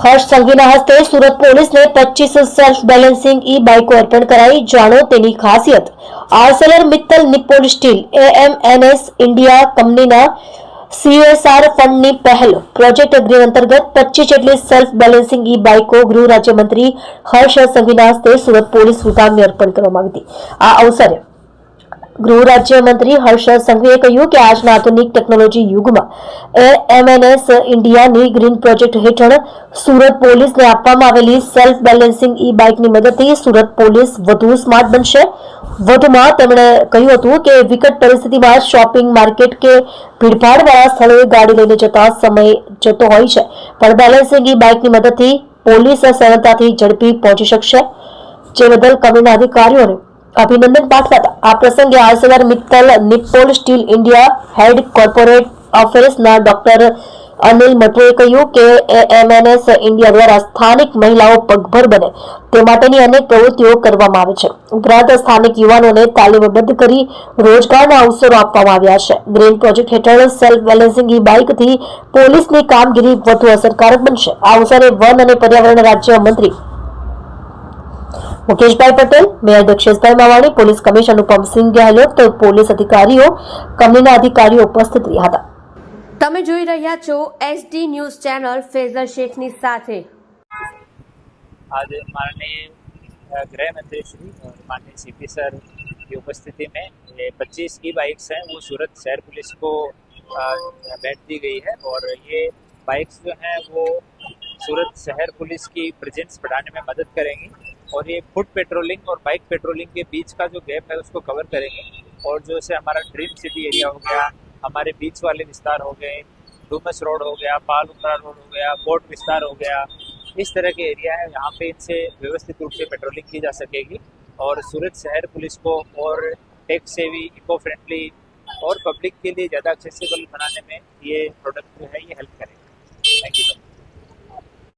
હર્ષ સંઘવીના હસ્તે સુરત પોલીસને પચીસ સેલ્ફ બેલેન્સિંગ ઈ બાઇકો અર્પણ કરાઈ. જાણો તેની ખાસિયત. Arcelor Mittal Nippon steel, A M N S India કંપનીના સીએસઆર ફંડની પહેલ. પ્રોજેક્ટ અગ્રી અંતર્ગત પચીસ જેટલી સેલ્ફ બેલેન્સિંગ ઈ બાઇકો ગૃહ રાજ્યમંત્રી હર્ષ સંઘવીના હસ્તે સુરત પોલીસ વિભાગને અર્પણ કરવામાં આવી હતી. આ અવસરે ગૃહ રાજ્યમંત્રી હર્ષ સંઘવીએ કહ્યું કે આજના આધુનિક ટેકનોલોજી યુગમાં એમએનએસ ઇન્ડિયાની ગ્રીન પ્રોજેક્ટ હેઠળ સુરત પોલીસને આપવામાં આવેલી સેલ્ફ બેલેન્સિંગ ઈ બાઇકની મદદથી સુરત પોલીસ વધુ સ્માર્ટ બનશે. વધુમાં તેમણે કહ્યું હતું કે વિકટ પરિસ્થિતિમાં શોપિંગ માર્કેટ કે ભીડભાડવાળા સ્થળોએ ગાડી લઈને જતા સમય જતો હોય છે. પણ બેલેન્સિંગ ઈ બાઇકની મદદથી પોલીસ સરળતાથી ઝડપી પહોંચી શકશે. જે બદલ કમીના અધિકારીઓને અભિનંદન પાઠવતા આ પ્રસંગે Arcelor Mittal, Nippon steel India head corporate અફેર્સના doctor Anil મટોએ કહ્યું કે એએમએનએસ ઇન્ડિયા દ્વારા સ્થાનિક મહિલાઓ પગભર બને. તે માટેની અનેક પ્રવૃત્તિઓ કરવામાં આવે છે. ઉપરાંત સ્થાનિક યુવાનોને તાલીમબદ્ધ કરી રોજગારના અવસરો આપવામાં આવ્યા છે. ગ્રીન પ્રોજેક્ટ હેઠળ સેલ્ફ બેલેન્સિંગ ઈ બાઇકથી પોલીસની કામગીરી વધુ અસરકારક બનશે. આ અવસરે વન અને પર્યાવરણ રાજ્ય મંત્રી Mukeshbhai Patel mayor Daksheshbhai Mavani police commissioner Anupamsinh Gehlot તો પોલીસ અધિકારીઓ કંપનીના અધિકારીઓ ઉપસ્થિત રહ્યા હતા તમે જોઈ રહ્યા છો એસડી ન્યૂઝ ચેનલ ફેઝર શેખની સાથે आज माननीय अ, गृह मंत्री श्री और माननीय सीपी सर की उपस्थिति में ये 25 की बाइक्स हैं वो सूरत शहर पुलिस को अ, भेंट दी गई है और ये बाइक्स जो हैं वो सूरत शहर पुलिस की प्रेजेंस बढ़ाने में मदद करेंगी और ये फुट पेट्रोलिंग और बाइक पेट्रोलिंग के बीच का जो गैप है, उसको कवर करेंगे। और जो से हमारा ड्रीम सिटी एरिया हो गया, हमारे बीच वाले विस्तार हो गए, डूमस रोड हो गया, पाल उमरा रोड हो गया पोर्ट विस्तार हो गया, इस तरह के एरिया है, यहाँ पे इनसे व्यवस्थित रूप से पेट्रोलिंग की जा सकेगी। और सूरत शहर पुलिस को और टैक्स सेवी इको फ्रेंडली और पब्लिक के लिए ज़्यादा एक्सेसिबल बनाने में ये प्रोडक्ट जो है, ये हेल्प